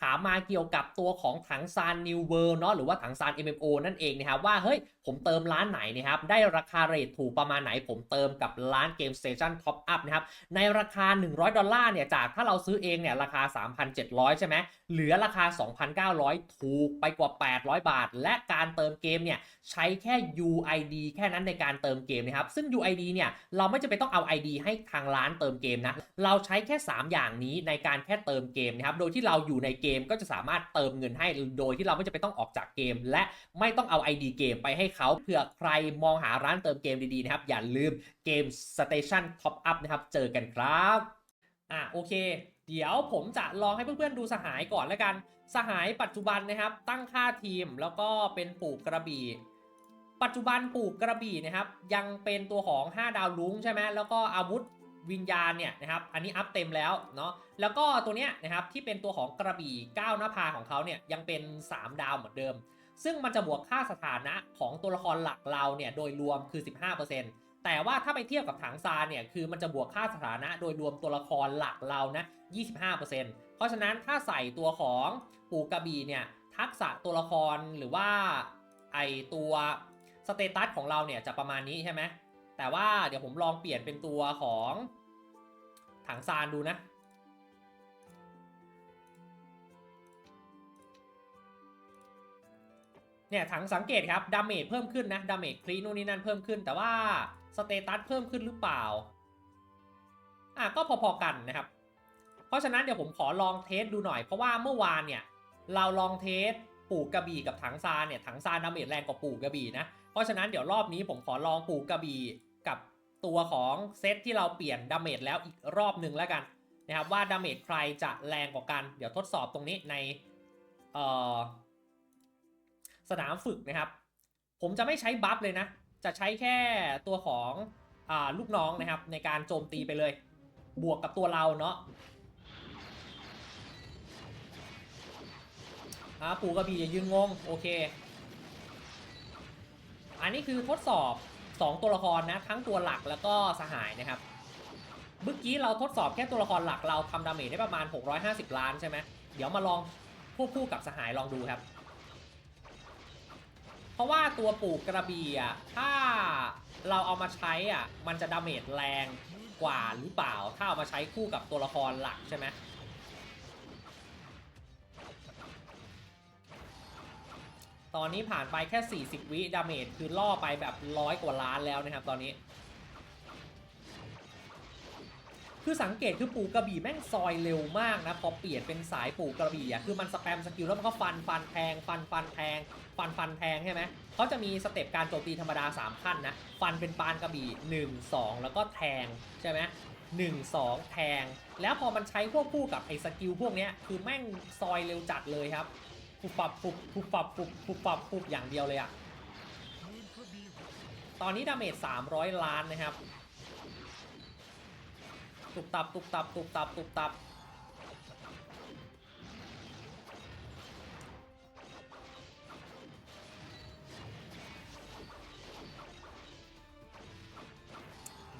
ถามมาเกี่ยวกับตัวของถังซานนิวเวิร์เนาะหรือว่าถังซาน MMO นั่นเองนะครับว่าเฮ้ยผมเติมร้านไหนนะครับได้ราคาเรทถูกประมาณไหน ผมเติมกับร้านเกมสเตชันท็อปอัพนะครับในราคา 100 ดอลลาร์เนี่ยจากถ้าเราซื้อเองเนี่ยราคา 3,700 ใช่ไหมเหลือราคา 2,900 ถูกไปกว่า 800 บาท และการเติมเกมเนี่ยใช้แค่ UID แค่นั้นในการเติมเกมนะครับซึ่ง UID เนี่ยเราไม่จำเป็นต้องเอา ID ให้ทางร้านเติมเกมนะเราใช้แค่ 3 อย่างนี้ในการแค่เติมเกมนะครับโดยที่เราอยู่ในเกมก็จะสามารถเติมเงินให้โดยที่เราไม่จำเป็นต้องออกจากเกม และไม่ต้องเอา ID เกมไปให้เขาเผื่อใครมองหาร้านเติมเกมดีๆนะครับอย่าลืมเกม Station Top Up นะครับเจอกันครับอะโอเค เดี๋ยวผมจะลองให้เพื่อนๆดูสหายก่อนแล้วกัน สหายปัจจุบันนะครับ ตั้งค่าทีมแล้วก็เป็นปลูกกระบี่ ปัจจุบันปลูกกระบี่นะครับ ยังเป็นตัวของ 5 ดาวลุ้งใช่ไหมแล้วก็อาวุธวิญญาณเนี่ยนะครับ อันนี้อัพเต็มแล้วเนาะ แล้วก็ตัวเนี้ยนะครับที่เป็นตัวของกระบี่ก้าวหน้าพาของเขาเนี่ยยังเป็น 3 ดาวเหมือนเดิม ซึ่งมันจะบวกค่าสถานะของตัวละครหลักเราเนี่ยโดยรวมคือ 15% แต่ว่าถ้าไปเทียบกับถังซานเนี่ยคือมันจะบวกค่าสถานะโดยรวมตัวละครหลักเรานะ 25%เพราะฉะนั้นถ้าใส่ตัวของปูกระบี่เนี่ยทักษะตัวละครหรือว่าไอตัวสเตตัสของเราเนี่ยจะประมาณนี้ใช่ไหมแต่ว่าเดี๋ยวผมลองเปลี่ยนเป็นตัวของถังซานดูนะ เนี่ยถังสังเกตครับดาเมจเพิ่มขึ้นนะดาเมจคลีนู่นนี่นั่นเพิ่มขึ้น แต่ว่าสเตตัสเพิ่มขึ้นหรือเปล่าอะก็พอๆกันนะครับ เพราะฉะนั้นเดี๋ยวผมขอลองเทสดูหน่อยเพราะว่าเมื่อวานเนี่ยเราลองเทสปู่กระบี่กับถังซานเนี่ยถังซานดาเมจแรงกว่าปู่กระบี่นะเพราะฉะนั้นเดี๋ยวรอบนี้ผมขอลองปู่กระบี่กับตัวของเซตที่เราเปลี่ยนดาเมจแล้วอีกรอบหนึ่งแล้วกันนะครับว่าดาเมจใครจะแรงกว่ากัน เดี๋ยวทดสอบตรงนี้ในเอ่อ สนามฝึกนะครับ ผมจะไม่ใช้บัฟเลยนะ จะใช้แค่ตัวของอลูกน้องนะครับ ในการโจมตีไปเลย บวกกับตัวเราเนาะปู่กระบี่อย่ายืนงง โอเค อันนี้คือทดสอบ 2 ตัวละครนะ ทั้งตัวหลักแล้วก็สหายนะครับเมื่อกี้เราทดสอบแค่ตัวละครหลักเราทำดาเมจได้ประมาณ 650 ล้านใช่ไหมเดี๋ยวมาลองควบคู่กับสหายลองดูครับ เพราะว่าตัวปลูกกระบี่อะถ้าเราเอามาใช้อะมันจะดาเมจแรงกว่าหรือเปล่า ถ้าเอามาใช้คู่กับตัวละครหลักใช่ไหมตอนนี้ผ่านไปแค่ 40 วิดาเมจคือล่อไปแบบร้อยกว่าล้านแล้วนะครับตอนนี้ คือสังเกตคือปูกระบี่แม่งซอยเร็วมากนะพอเปลี่ยนเป็นสายปูกระบี่อะคือมันสแปมสกิลแล้วมันก็ฟันฟันแทงฟันฟันแทงฟันฟันแทงใช่ไหมเขาจะมีสเต็ปการโจมตีธรรมดา 3 ขั้นนะ ฟันเป็นปานกระบี่ 1 2 แล้วก็แทงใช่ไหมหนึ่งสองแทง แล้วพอมันใช้ควบคู่กับไอ้สกิลพวกนี้คือแม่งซอยเร็วจัดเลยครับปุบปับปุบปุบปับปุบปุบปับปุบอย่างเดียวเลยอะตอนนี้ดาเมจ300 ล้านนะครับ ตุบตับตุบตับตุบตับตุบตับ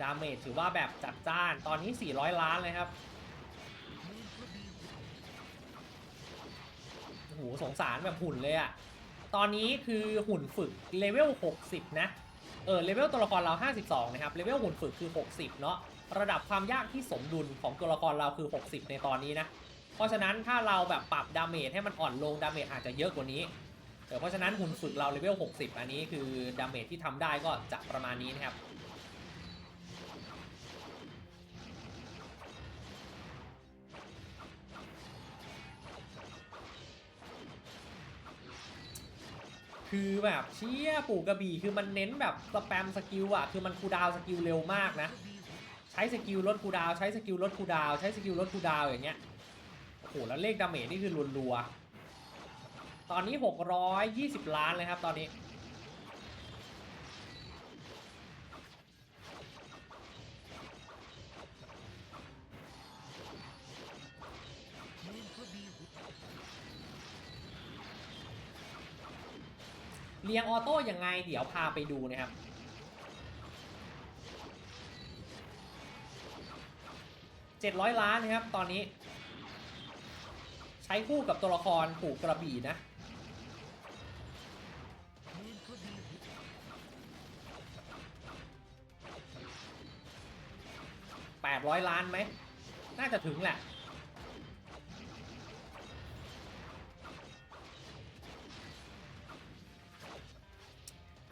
ดาเมจถือว่าแบบจัดจ้านตอนนี้ 400 ล้านเลยครับโอ้โหสงสารแบบหุ่นเลยอะตอนนี้คือหุ่นฝึกเลเวล 60 นะ เออเลเวลตัวละครเรา 52 นะครับเลเวลหุ่นฝึกคือ 60 เนาะ ระดับความยากที่สมดุลของตัวละครเราคือ 60 ในตอนนี้นะ เพราะฉะนั้นถ้าเราแบบปรับดาเมจให้มันอ่อนลงดาเมจอาจจะเยอะกว่านี้เออเพราะฉะนั้นหุ่นฝึกเราเลเวล 60 อันนี้คือดาเมจที่ทำได้ก็จะประมาณนี้นะครับคือแบบเชี่ยปู่กระบี่คือมันเน้นแบบสแปมสกิลอะคือมันคูดาวสกิลเร็วมากนะ ช้สกิลลดคูดาวใช้สกิลลดคูดาวใช้สกิลลดคูดาวอย่างเงี้ยโอ้โหแล้วเลขดาเมจนี่คือรัวๆตอนนี้ 620 ล้านเลยครับตอนนี้เรียงออโต้ยังไงเดี๋ยวพาไปดูนะครับ 700 ล้านนะครับ ตอนนี้ ใช้คู่กับตัวละครผูกกระบี่นะ 800 ล้านไหม น่าจะถึงแหละ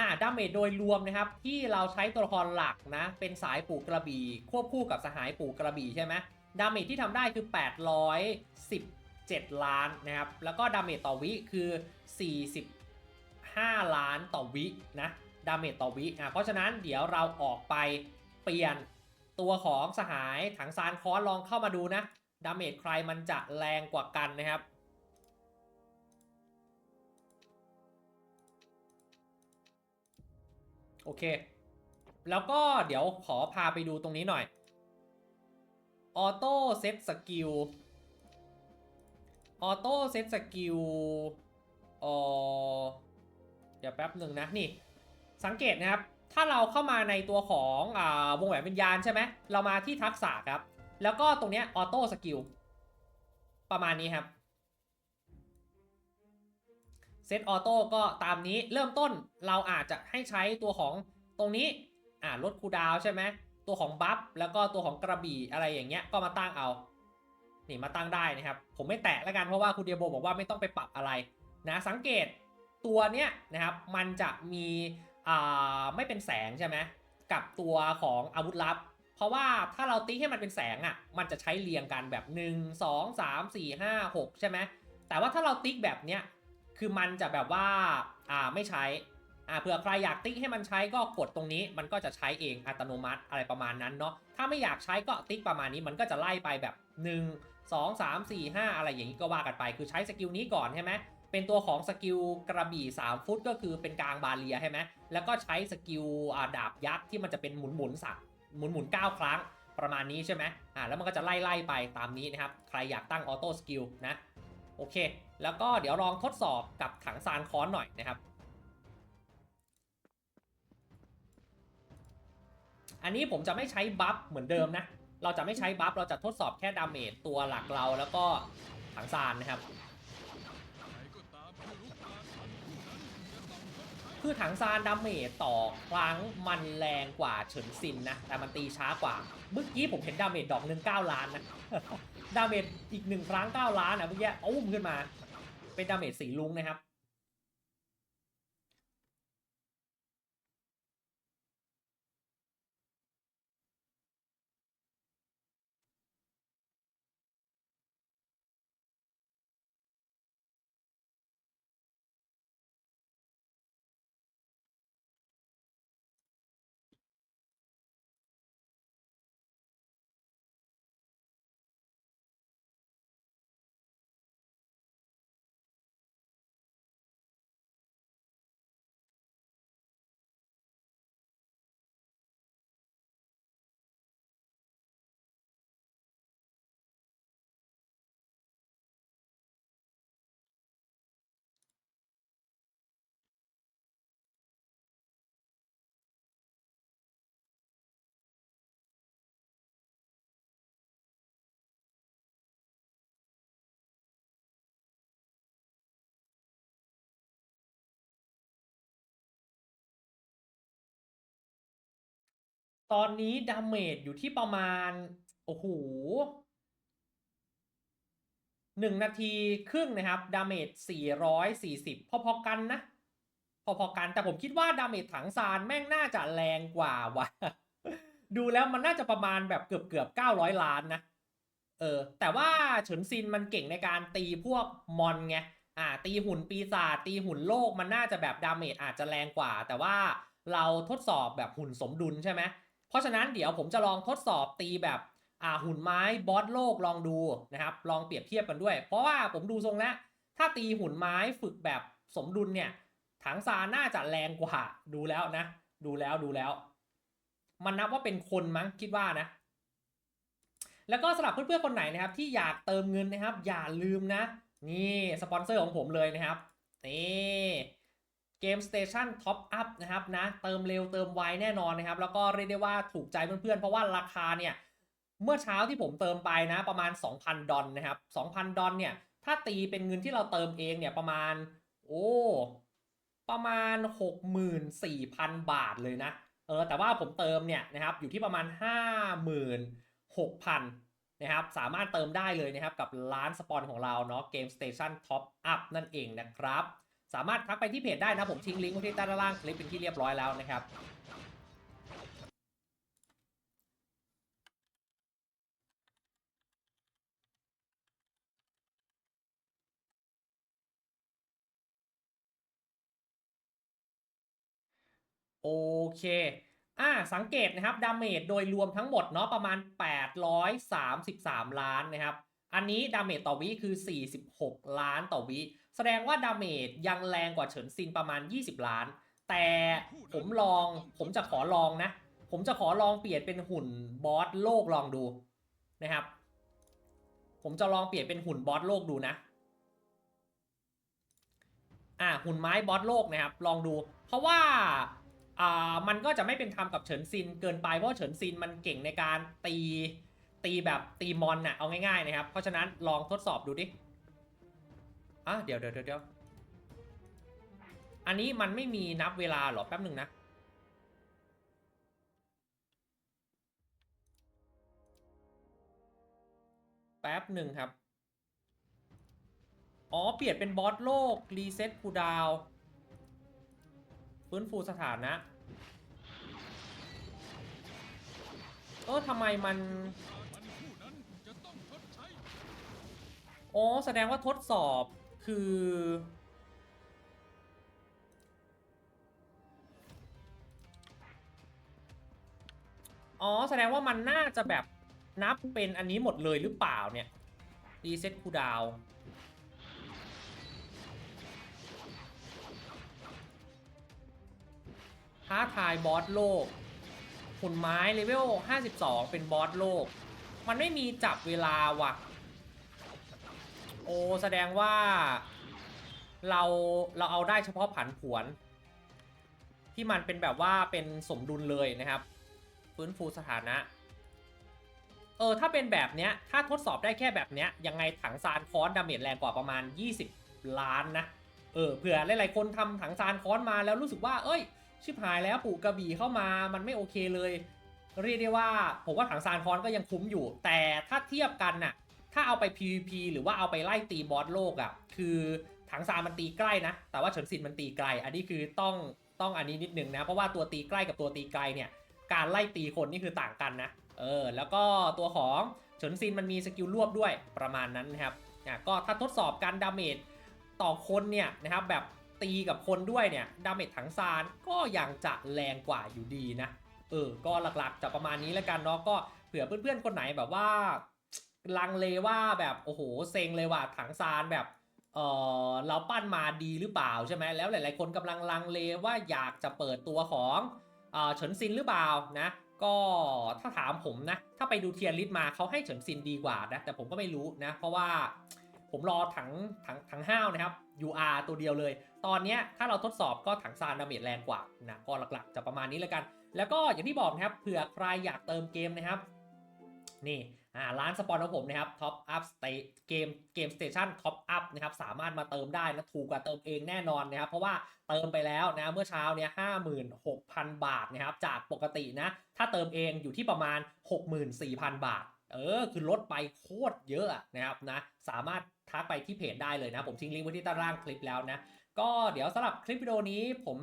อ่าดาเมจโดยรวมนะครับ ที่เราใช้ตัวละครหลักนะ เป็นสายปู่กระบี่ ควบคู่กับสหายปู่กระบี่ใช่ไหมดาเมจที่ทำได้คือ 817 ล้านนะครับ แล้วก็ดาเมจต่อวิคือ 45 ล้านต่อวินะดาเมจต่อวิอะเพราะฉะนั้นเดี๋ยวเราออกไปเปลี่ยนตัวของสหายถังซานคอสลองเข้ามาดูนะดาเมจใครมันจะแรงกว่ากันนะครับ อเค แล้วก็เดี๋ยวขอพาไปดูตรงนี้หน่อย ออโต้เซตสกิล ออโต้เซตสกิลเออเดี๋ยวแป๊บหนึ่งนะ นี่ สังเกตนะครับ ถ้าเราเข้ามาในตัวของอวงแหวนวิญญาณใช่ไหม เรามาที่ทักษะครับ แล้วก็ตรงนี้ออโต้สกิลประมาณนี้ครับ เซตออโต้ก็ตามนี้เริ่มต้นเราอาจจะให้ใช้ตัวของตรงนี้อ่าลดคูดาวใช่ไหมตัวของบัฟแล้วก็ตัวของกระบี่อะไรอย่างเงี้ยก็มาตั้งเอา นี่มาตั้งได้นะครับ ผมไม่แตะแล้วกันเพราะว่าคุณเดียโบบอกว่าไม่ต้องไปปรับอะไรนะสังเกตตัวเนี้ยนะครับมันจะมีอ่าไม่เป็นแสงใช่ไหมกับตัวของอาวุธลับ เพราะว่าถ้าเราติ๊กให้มันเป็นแสงอะมันจะใช้เรียงกันแบบ 1 2 3 4 5 6 ใช่ไหมแต่ว่าถ้าเราติ๊กแบบเนี้ย คือมันจะแบบว่าอ่าไม่ใช้อ่าเผื่อใครอยากติ๊กให้มันใช้ก็กดตรงนี้ มันก็จะใช้เองอัตโนมัติอะไรประมาณนั้นเนาะถ้าไม่อยากใช้ก็ติ๊กประมาณนี้มันก็จะไล่ไปแบบ 1 2 3 4 5 อะไรอย่างนี้ก็ว่ากันไป คือใช้สกิลนี้ก่อนใช่ไหมเป็นตัวของสกิลกระบี่ 3 ฟุตก็คือเป็นกลางบาเลียใช่ไหมแล้วก็ใช้สกิลอ่าดาบยักษ์ที่มันจะเป็นหมุนหมุนสักหมุนหมุน9ครั้งประมาณนี้ใช่ไหมอ่าแล้วมันก็จะไล่ไล่ไปตามนี้นะครับ ใครอยากตั้งออโต้สกิลนะ โอเค แล้วก็เดี๋ยวลองทดสอบกับถังซานค้อนหน่อยนะครับ อันนี้ผมจะไม่ใช้บัฟเหมือนเดิมนะ เราจะไม่ใช้บัฟเราจะทดสอบแค่ดาเมจตัวหลักเราแล้วก็ถังซานนะครับ คือถังซานดาเมจต่อครั้งมันแรงกว่าเฉินซินนะ แต่มันตีช้ากว่า เมื่อกี้ผมเห็นดาเมจดอกหนึ่งเก้าล้านนะดาเมจอีกหนึ่งครั้งเก้าล้านนะเมื่อกี้อุ้มขึ้นมา เป็นดาเมจสีลุงนะครับ ตอนนี้ดาเมจอยู่ที่ประมาณ โอ้โหหนึ่งนาทีครึ่งนะครับดาเมจ440 พอๆกันนะ พอๆกันแต่ผมคิดว่าดาเมจถังซานแม่งน่าจะแรงกว่าว่ะดูแล้วมันน่าจะประมาณแบบเกือบเกือบ900 ล้านนะ เออ แต่ว่าเฉินซินมันเก่งในการตีพวกมอนไงอ่า ตีหุ่นปีศาจตีหุ่นโลกมันน่าจะแบบดาเมจอาจจะแรงกว่า แต่ว่าเราทดสอบแบบหุ่นสมดุลใช่ไหม เพราะฉะนั้นเดี๋ยวผมจะลองทดสอบตีแบบอ่าหุ่นไม้บอสโลกลองดูนะครับ ลองเปรียบเทียบกันด้วย เพราะว่าผมดูทรงแล้ว ถ้าตีหุ่นไม้ฝึกแบบสมดุลเนี่ยถังซานน่าจะแรงกว่าดูแล้วนะ ดูแล้วดูแล้ว มันนับว่าเป็นคนมั้งคิดว่านะ แล้วก็สำหรับเพื่อนๆคนไหนนะครับ ที่อยากเติมเงินนะครับ อย่าลืมนะ นี่สปอนเซอร์ของผมเลยนะครับนี่ เกม Station Top Up นะครับนะเติมเร็วเติมไวแน่นอนนะครับ แล้วก็เรียกได้ว่าถูกใจเพื่อนๆ เพราะว่าราคาเนี่ย เมื่อเช้าที่ผมเติมไปนะประมาณ 2,000 ดอลนะครับ 2,000 ดอลเนี่ย ถ้าตีเป็นเงินที่เราเติมเองเนี่ยประมาณ โอ้ประมาณ 64,000 บาทเลยนะ เออแต่ว่าผมเติมเนี่ยนะครับอยู่ที่ประมาณ 56,000นะครับสามารถเติมได้เลยนะครับกับร้านสปอนของเราเนาะ Game Station Top Up นั่นเองนะครับ สามารถทักไปที่เพจได้นะ ผมทิ้งลิงก์ไว้ที่ใต้ด้านล่างคลิปเป็นที่เรียบร้อยแล้วนะครับโอเค อ่า สังเกตนะครับ ดาเมจโดยรวมทั้งหมดเนาะประมาณ 833 ล้านนะครับ อันนี้ดาเมจต่อวิคือ 46 ล้านต่อวิ แสดงว่าดาเมจยังแรงกว่าเฉินซินประมาณ 20 ล้าน แต่ผมลองผมจะขอลองนะ ผมจะขอลองเปลี่ยนเป็นหุ่นบอสโลกลองดูนะครับ ผมจะลองเปลี่ยนเป็นหุ่นบอสโลกดูนะอ่าหุ่นไม้บอสโลกนะครับ ลองดู เพราะว่าอ่ามันก็จะไม่เป็นธรรมกับเฉินซินเกินไปเพราะเฉินซินมันเก่งในการตีตีแบบตีมอนน่ะเอาง่ายๆนะครับ เพราะฉะนั้นลองทดสอบดูดิ อะเดี๋ยวเดี๋ยวเดี๋ยวอันนี้มันไม่มีนับเวลาหรอแป๊บหนึ่งนะ แป๊บหนึ่งครับ อ๋อ เปลี่ยนเป็นบอสโลก รีเซ็ตคูดาว ฟื้นฟูสถานะ เออทำไมมันอ๋อ แสดงว่าทดสอบ คือ อ๋อ แสดงว่ามันน่าจะแบบนับเป็นอันนี้หมดเลยหรือเปล่าเนี่ย รีเซ็ตคูดาวท้าทายบอสโลกหุ่นไม้เลเวล 52 เป็นบอสโลก มันไม่มีจับเวลาว่ะ โอ้แสดงว่า เราเราเอาได้เฉพาะผันผวน ที่มันเป็นแบบว่าเป็นสมดุลเลยนะครับ ฟื้นฟูสถานะ เออถ้าเป็นแบบเนี้ย ถ้าทดสอบได้แค่แบบเนี้ย ยังไงถังซานคอนดาเมจแรงกว่าประมาณ 20 ล้านนะ เออเผื่อหลายๆคนทำถังซานคอนมาแล้วรู้สึกว่า เอ้ย ชิบหายแล้วปู่กระบี่เข้ามามันไม่โอเคเลย เรียกได้ว่า ผมว่าถังซานคอนก็ยังคุ้มอยู่ แต่ถ้าเทียบกันน่ะ ถ้าเอาไป PVP หรือว่าเอาไปไล่ตีบอสโลกอะ่ะ คือถังซามันตีใกล้นะ แต่ว่าเฉินซินมันตีไกล อันนี้คือต้องต้องอันนี้นิดนึงนะ เพราะว่าตัวตีใกล้กับตัวตีไกลเนี่ย การไล่ตีคนนี่คือต่างกันนะ เออ แล้วก็ตัวของเฉินซินมันมีสกิลรวบด้วยประมาณนั้นนะครับอะก็ถ้าทดสอบการดาเมจต่อคนเนี่ยนะครับแบบตีกับคนด้วยเนี่ยดาเมจถังซานก็ยังจะแรงกว่าอยู่ดีนะ เออ ก็หลักๆจะประมาณนี้แล้วกันเนาะ ก็เผื่อเพื่อนๆคนไหนแบบว่า ลังเลว่าแบบโอ้โหเซ็งเลยว่าถังซานแบบเออเราปั้นมาดีหรือเปล่าใช่ไหมแล้วหลาย ๆ คนกำลังลังเลว่าอยากจะเปิดตัวของเออเฉินซินหรือเปล่านะ ก็ถ้าถามผมนะ ถ้าไปดูเทียร์ลิสต์มาเขาให้เฉินซินดีกว่านะ แต่ผมก็ไม่รู้นะ เพราะว่าผมรอถังถังถังห้าวนะครับ UR ตัวเดียวเลย ตอนนี้ถ้าเราทดสอบก็ถังซานดาเมจแรงกว่านะก็หลัก ๆ จะประมาณนี้แล้วกัน แล้วก็อย่างที่บอกนะครับเผื่อใครอยากเติมเกมนะครับ นี่ อ่าร้านสปอนของผมนะครับท็อปอัพสเตเกมเกมสเตชันท็อปอัพนะครับสามารถมาเติมได้นะถูกกว่าเติมเองแน่นอนนะครับเพราะว่าเติมไปแล้วนะเมื่อเช้าเนี่ยห้าหมื่นหกพันบาทนะครับจากปกตินะถ้าเติมเองอยู่ที่ประมาณ 64,000 บาท เออคือลดไปโคตรเยอะนะครับนะสามารถทักไปที่เพจได้เลยนะ ผมทิ้งลิงก์ไว้ที่ใต้ล่างคลิปแล้วนะก็เดี๋ยวสำหรับคลิปวิดีโอนี้ผม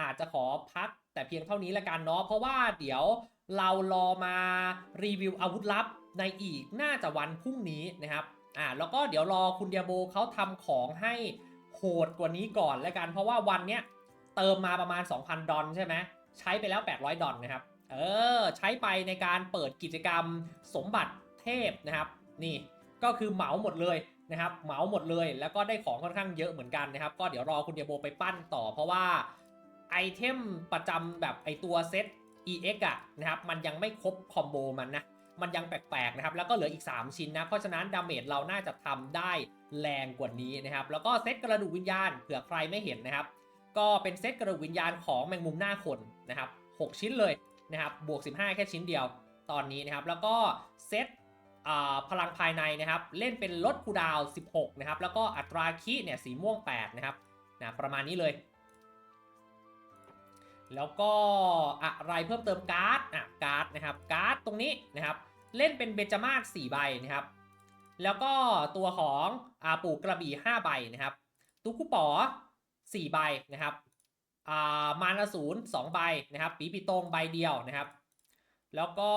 อาจจะขอพักแต่เพียงเท่านี้ละกันเนาะเพราะว่าเดี๋ยวเรารอมารีวิวอาวุธลับ ในอีกน่าจะวันพรุ่งนี้นะครับอ่าแล้วก็เดี๋ยวรอคุณเดียโบเขาทำของให้โหดกว่านี้ก่อนแล้วกัน เพราะว่าวันเนี้ยเติมมาประมาณ 2,000 ดอลใช่ไหมใช้ไปแล้ว 800 ดอลนะครับ เออ ใช้ไปในการเปิดกิจกรรมสมบัติเทพนะครับ นี่ก็คือเหมาหมดเลยนะครับ เหมาหมดเลยแล้วก็ได้ของค่อนข้างเยอะเหมือนกันนะครับ ก็เดี๋ยวรอคุณเดียโบไปปั้นต่อ เพราะว่าไอเทมประจำแบบไอตัวเซต EX อะนะครับ มันยังไม่ครบคอมโบมันนะ มันยังแปลกๆนะครับแล้วก็เหลืออีก 3 ชิ้นนะเพราะฉะนั้นดาเมจเราน่าจะทำได้แรงกว่านี้นะครับแล้วก็เซตกระดูกวิญญาณเผื่อใครไม่เห็นนะครับ ก็เป็นเซตกระดูกวิญญาณของแมงมุมหน้าคนนะครับ6ชิ้นเลยนะครับบวก 15 แค่ชิ้นเดียวตอนนี้นะครับแล้วก็เซตพลังภายในนะครับเล่นเป็นลดคูดาว 16 นะครับ แล้วก็อัตราคีเนี่ยสีม่วง 8 นะครับนะประมาณนี้เลย แล้วก็อะไรเพิ่มเติมการ์ดอะการ์ดนะครับการ์ดตรงนี้นะครับ เล่นเป็นเบญจมาศ4ใบนะครับ แล้วก็ตัวของอาปู่กระบี่5ใบนะครับ ตุ๊กุป๋อ4ใบนะครับอ่ามานาศูนย์2ใบนะครับ ปีปีตรงใบเดียวนะครับ แล้วก็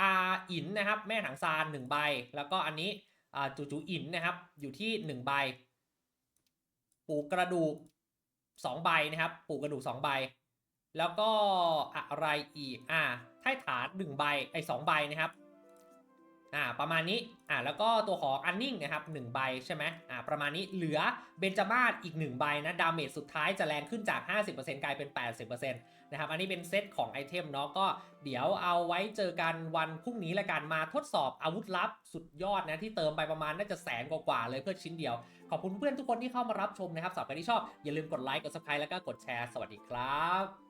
อาอินนะครับ แม่ถังซาน1ใบ แล้วก็อันนี้อ่าจูจูอินนะครับ อยู่ที่1ใบ ปูกระดูก2ใบนะครับ ปูกระดูก2ใบ แล้วก็อะไรอีกอ่าไท่ฐาน1ใบไอ้2ใบนะครับ อ่าประมาณนี้อ่าแล้วก็ตัวของอันนิ่งนะครับ1ใบใช่ไหมอ่าประมาณนี้เหลือเบนจามาศอีก 1 ใบนะดาเมจสุดท้ายจะแรงขึ้นจาก 50%กลายเป็น 80%นะครับอันนี้เป็นเซตของไอเทมเนาะก็เดี๋ยวเอาไว้เจอกันวันพรุ่งนี้ละกันมาทดสอบอาวุธลับสุดยอดนะที่เติมไปประมาณน่าจะแสนกว่าๆเลยเพื่อชิ้นเดียว ขอบคุณเพื่อนทุกคนที่เข้ามารับชมนะครับสำหรับใครที่ชอบอย่าลืมกดไลค์กด subscribe แล้วก็กดแชร์สวัสดีครับ